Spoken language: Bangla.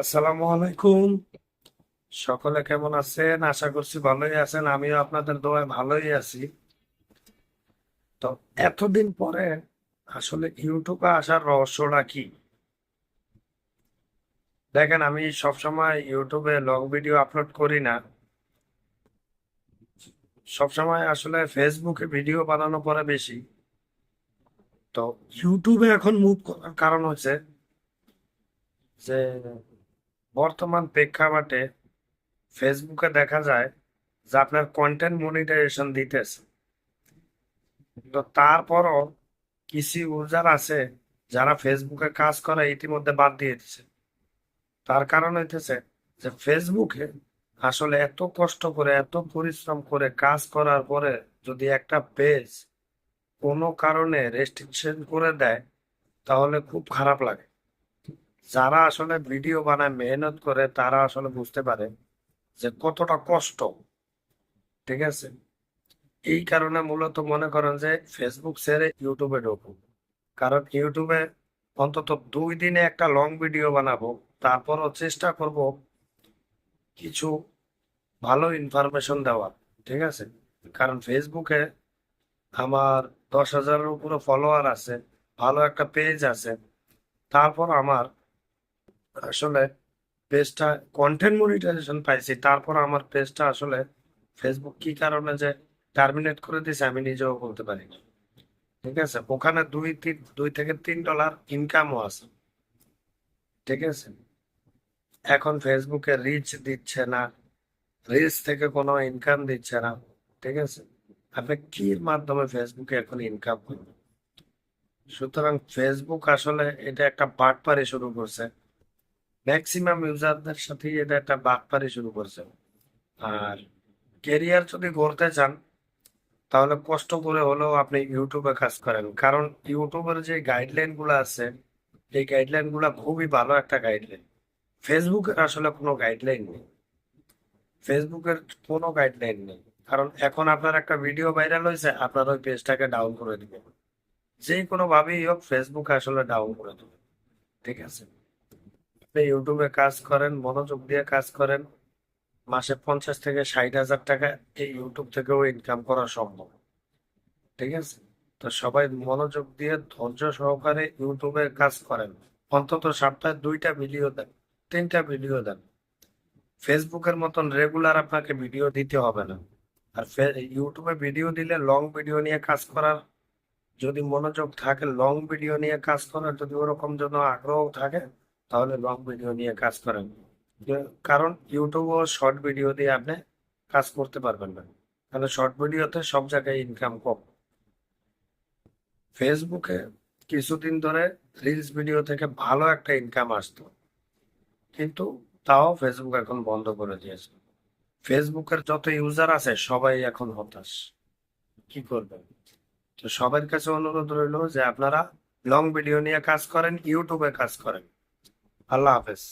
আসসালামু আলাইকুম। সকলে কেমন আছেন? আশা করছি ভালোই আছেন। আমিও আপনাদের দোয়ায় ভালোই আছি। তো এতদিন পরে আসলে ইউটিউবে আসার রহস্যটা কি? দেখেন, আমি সবসময় ইউটিউবে লং ভিডিও আপলোড করি না। সবসময় আসলে ফেসবুকে ভিডিও বানানো পরে বেশি। তো ইউটিউবে এখন মুভ করার কারণ হচ্ছে যে বর্তমান প্রেক্ষাপটে ফেসবুকে দেখা যায় যে আপনার কন্টেন্ট মনিটাইজেশন দিতেছে। তো তারপরও কিছু ইউজার আছে যারা ফেসবুকে কাজ করে, ইতিমধ্যে বাদ দিয়ে দিচ্ছে তার কারণ হইতেছে যে ফেসবুকে আসলে এত কষ্ট করে, এত পরিশ্রম করে কাজ করার পরে যদি একটা পেজ কোনো কারণে রেস্ট্রিকশন করে দেয়, তাহলে খুব খারাপ লাগে। যারা আসলে ভিডিও বানায় মেহনত করে, তারা আসলে বুঝতে পারে যে কতটা কষ্ট। ঠিক আছে? এই কারণে মূলত মনে করেন যে ফেসবুক ছেড়ে ইউটিউবে ঢুকুন কারণ ইউটিউবে অন্তত দুই দিনে একটা লং ভিডিও বানাবো, তারপরও চেষ্টা করব কিছু ভালো ইনফরমেশন দেওয়ার। ঠিক আছে? কারণ ফেসবুকে আমার দশ হাজারের উপরে ফলোয়ার আছে, ভালো একটা পেজ আছে, তারপর আমার আসলে পেজটা কন্টেন্ট মনিটাইজেশন পাইছি, তারপর আমার পেজটা আসলে ফেসবুক কি কারণে যে টার্মিনেট করে দিয়েছে আমি নিজেও বলতে পারি ঠিক আছে? ওখানে দুই তিন, দুই থেকে তিন ডলার ইনকামও আছে। ঠিক আছে? এখন ফেসবুকে রিচ দিচ্ছে না রিচ থেকে কোনো ইনকাম দিচ্ছে না। ঠিক আছে? আপনি কি মাধ্যমে ফেসবুকে এখন ইনকাম করবেন? সুতরাং ফেসবুক আসলে এটা একটা বাটপারি শুরু করছে। ম্যাক্সিমাম ইউজারদের সাথে এটা একটা বাটপারি শুরু করছে। আর কেরিয়ার যদি গড়তে চান, তাহলে কষ্ট করে হলেও আপনি ইউটিউবে কাজ করেন। কারণ ইউটিউবের যে গাইডলাইনগুলো আছে, এই গাইডলাইনগুলো খুবই ভালো একটা গাইডলাইন ফেসবুকের আসলে কোনো গাইডলাইন নেই। ফেসবুকের কোনো গাইডলাইন নেই। কারণ এখন আপনার একটা ভিডিও ভাইরাল হয়েছে, আপনার ওই পেজটাকে ডাউন করে দিবে যে কোনো ভাবেই হোক ফেসবুক আসলে ডাউন করে দেবে ঠিক আছে? আপনি ইউটিউবে কাজ করেন, মনোযোগ দিয়ে কাজ করেন, মাসে পঞ্চাশ থেকে ষাট হাজার টাকা এই ইউটিউব থেকেও ইনকাম করা সম্ভব। ঠিক আছে? তো সবাই মনোযোগ দিয়ে ধৈর্য সহকারে ইউটিউবে কাজ করেন। অন্তত সপ্তাহে দুইটা ভিডিও দেন, তিনটা ভিডিও দেন। ফেসবুকের মতন রেগুলার আপনাকে ভিডিও দিতে হবে না। আর ইউটিউবে ভিডিও দিলে লং ভিডিও নিয়ে কাজ করার যদি মনোযোগ থাকে লং ভিডিও নিয়ে কাজ করার যদি ওরকম যেন আগ্রহ থাকে তাহলে লং ভিডিও নিয়ে কাজ করেন। কারণ ইউটিউব ও শর্ট ভিডিও দিয়ে আপনি কাজ করতে পারবেন না। কারণ শর্ট ভিডিওতে সব জায়গায় ইনকাম কম। ফেসবুকে কিছুদিন ধরে রিলস ভিডিও থেকে ভালো একটা ইনকাম আসতো। কিন্তু তাও ফেসবুক এখন বন্ধ করে দিয়েছে। ফেসবুকের যত ইউজার আছে, সবাই এখন হতাশ। কি করবেন তো সবার কাছে অনুরোধ রইল যে আপনারা লং ভিডিও নিয়ে কাজ করেন ইউটিউবে কাজ করেন। আল্লাহ হাফেজ